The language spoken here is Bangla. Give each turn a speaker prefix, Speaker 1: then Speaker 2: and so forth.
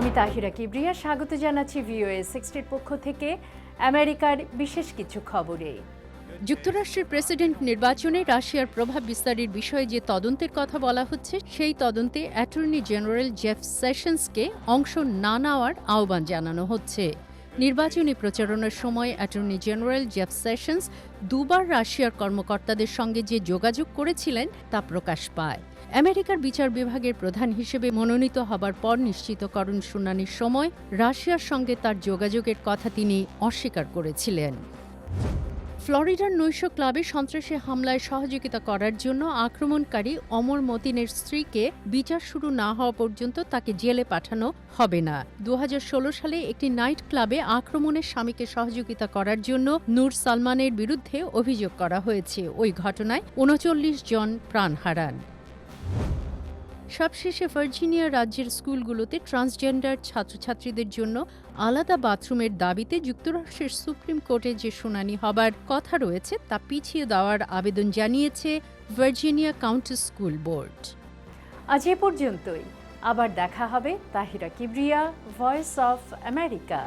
Speaker 1: আমি তাহিরা কিবরিয়া, স্বাগত জানাচ্ছি ভিওএ সিক্সটির পক্ষ থেকে আমেরিকার বিশেষ কিছু খবরে।
Speaker 2: যুক্তরাষ্ট্রের প্রেসিডেন্ট নির্বাচনে রাশিয়ার প্রভাব বিস্তারের বিষয়ে যে তদন্তের কথা বলা হচ্ছে, সেই তদন্তে অ্যাটর্নি জেনারেল জেফ সেশনসকে অংশ না নেওয়ার আহ্বান জানানো হচ্ছে। নির্বাচনী প্রচারণার সময় অ্যাটর্নি জেনারেল জেফ সেশনস দুবার রাশিয়ার কর্মকর্তাদের সঙ্গে যে যোগাযোগ করেছিলেন তা প্রকাশ পায়। আমেরিকার বিচার বিভাগের প্রধান হিসেবে মনোনীত হবার পর নিশ্চিতকরণ শুনানির সময় রাশিয়ার সঙ্গে তার যোগাযোগের কথা তিনি অস্বীকার করেছিলেন। ফ্লোরিডার নৈশ ক্লাবে সন্ত্রাসী হামলায় সহযোগিতা করার জন্য আক্রমণকারী অমর মতিনের স্ত্রীকে বিচার শুরু না হওয়া পর্যন্ত তাকে জেলে পাঠানো হবে না। দু হাজার ষোলো সালে একটি নাইট ক্লাবে আক্রমণের স্বামীকে সহযোগিতা করার জন্য নূর সালমানের বিরুদ্ধে অভিযোগ করা হয়েছে। ওই ঘটনায় উনচল্লিশ জন প্রাণ হারান। সবশেষে ভার্জিনিয়া রাজ্যের স্কুলগুলোতে ট্রান্সজেন্ডার ছাত্রছাত্রীদের জন্য আলাদা বাথরুমের দাবিতে যুক্তরাষ্ট্রের সুপ্রিম কোর্টে যে শুনানি হবার কথা রয়েছে, তা পিছিয়ে দেওয়ার আবেদন জানিয়েছে ভার্জিনিয়া কাউন্টি স্কুল বোর্ড।
Speaker 1: আজ এ পর্যন্তই। আবার দেখা হবে Tahira Kibria voice of America